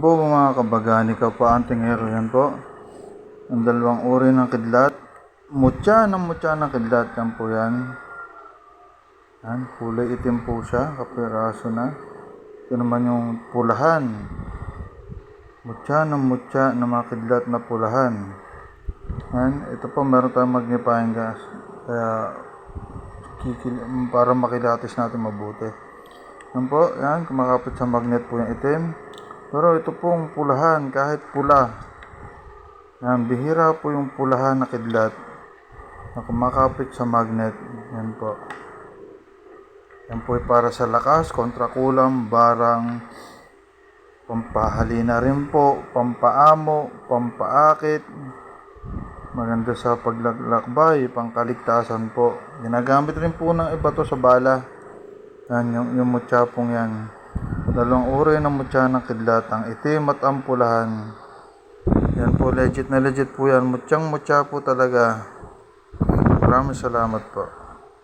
Po mga kabagani ka pa anting hero yan po. Ang dalawang uri ng kidlat. Mutya ng mutya ng kidlat yan po yan. Yan, kulay itim po siya, kapiraso na. Ito naman yung pulahan. Mutya ng mutya ng mga kidlat na pulahan. Yan, ito po meron tayong magnifying glass. Kaya kikil para makilatis natin mabuti. Yan po, yan, kumakapit sa magnet po yung itim. Pero ito pong pulahan, kahit pula. Yan, bihira po yung pulahan na kidlat na kumakapit sa magnet. Yan po. Yan po ay para sa lakas, kontra kulam, barang, pampahalina rin po, pampaamo, pampaakit, maganda sa paglalakbay, pangkaligtasan po. Ginagamit rin po ng iba to sa bala. Yan, yung, yung mutya pong yan. Dalawang uri ng mutya ng kidlat, ang itim at ang pulahan. Yan po, legit na legit po yan. Mutyang mutya po talaga. Maraming salamat po.